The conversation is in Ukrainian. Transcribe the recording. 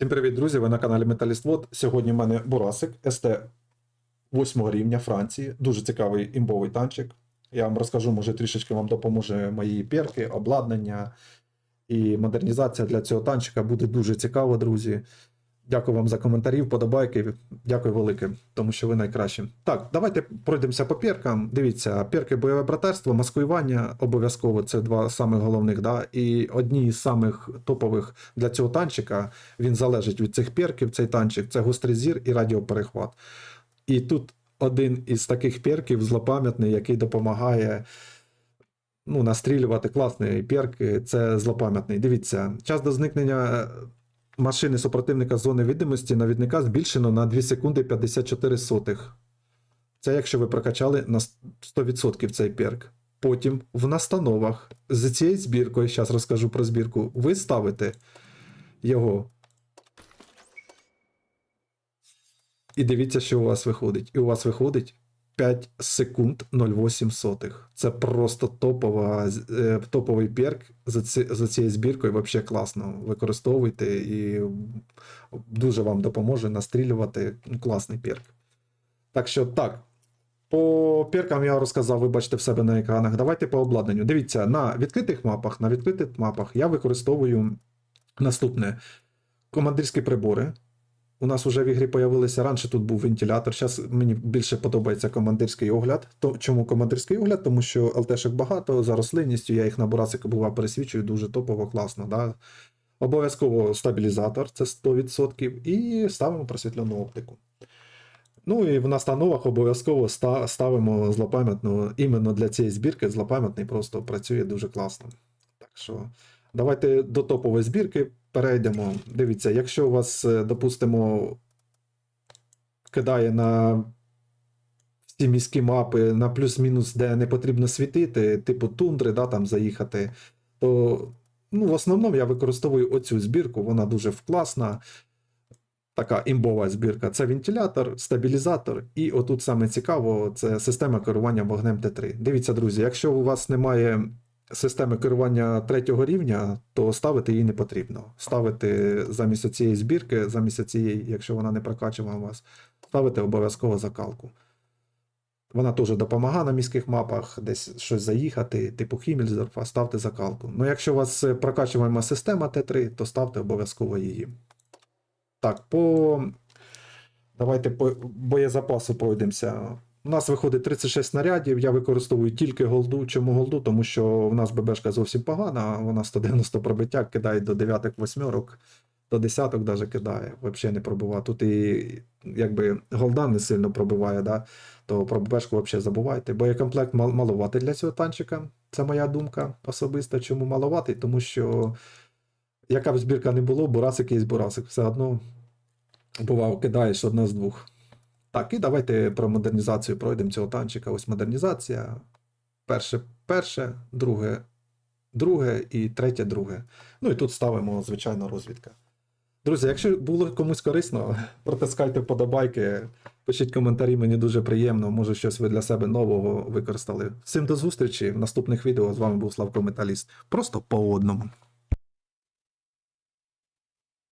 Всім привіт, друзі! Ви на каналі Металіствод. Сьогодні в мене Бурасик СТ 8 рівня Франції. Дуже цікавий імбовий танчик. Я вам розкажу, може трішечки вам допоможе мої перки, обладнання і модернізація для цього танчика буде дуже цікаво, друзі. Дякую вам за коментарі, вподобайки. Дякую велике, тому що ви найкращі. Так, давайте пройдемося по перкам. Дивіться, перки бойове братерство, маскування обов'язково це два самих головних. Да? І одні з самих топових для цього танчика він залежить від цих перків. Цей танчик це гострий зір і радіоперехват. І тут один із таких перків злопам'ятний, який допомагає ну, настрілювати класний перк. Це злопам'ятний. Дивіться, час до зникнення машини супротивника з зони видимості навідника збільшено на 2 секунди 54 сотих. Це якщо ви прокачали на 100% цей перк. Потім в настановах з цією збіркою, зараз розкажу про збірку, ви ставите його. І дивіться, що у вас виходить. І у вас виходить 5 секунд 0,8 сотих. Це просто топова, е, топовий перк за, ці, за цією збіркою. Взагалі класно. Використовуйте і дуже вам допоможе настрілювати класний перк. Так що так. По перкам я розказав, ви бачите в себе на екранах. Давайте по обладнанню. Дивіться, на відкритих мапах, на відкритих мапах я використовую наступне: командирські прибори. У нас вже в ігрі появилися. Раніше тут був вентилятор. Зараз мені більше подобається командирський огляд. То, чому командирський огляд? Тому що ЛТшок багато, за рослинністю, я їх на бурасику бува пересвічую, дуже топово, класно. Да? Обов'язково стабілізатор, це 100%, і ставимо просвітлену оптику. Ну і в настановах обов'язково ставимо злопам'ятну іменно для цієї збірки. Злопам'ятний просто працює дуже класно. Так що давайте до топової збірки перейдемо. Дивіться, якщо у вас, е, допустимо, кидає на всі міські мапи на плюс-мінус, де не потрібно світити, типу тундри, да, там заїхати, то ну, в основному я використовую оцю збірку, вона дуже класна. Така імбова збірка. Це вентилятор, стабілізатор, і отут саме цікаво, це система керування вогнем Т3. Дивіться, друзі, якщо у вас немає системи керування третього рівня, то ставити її не потрібно. Ставити замість цієї збірки, замість цієї, якщо вона не прокачувала вас, ставити обов'язково закалку. Вона теж допомагає на міських мапах, десь щось заїхати, типу Хіммельсдорфа, ставте закалку. Ну, якщо у вас прокачуваема система Т3, то ставте обов'язково її. Так, по. Давайте по боєзапасу пройдемося. У нас виходить 36 снарядів, я використовую тільки голду. Чому голду? Тому що в нас ББшка зовсім погана, вона 190 пробиття кидає до 9 восьмерок, до десяток даже кидає, взагалі не пробиває. Тут і якби голда не сильно пробиває, да? то про ББшку взагалі забувайте. Боєкомплект мал- маловатий для цього танчика. Це моя думка особиста. Чому маловатий? Тому що яка б збірка не було, бурасик є бурасик. Все одно бував, кидаєш одне з двох. Так, і давайте про модернізацію пройдемо цього танчика. Ось модернізація. Перше, перше, друге, друге і третє, друге. Ну і тут ставимо, звичайно, розвідка. Друзі, якщо було комусь корисно, протискайте вподобайки, пишіть коментарі, мені дуже приємно. Може, щось ви для себе нового використали. Всім до зустрічі в наступних відео. З вами був Славко Металіст. Просто по одному.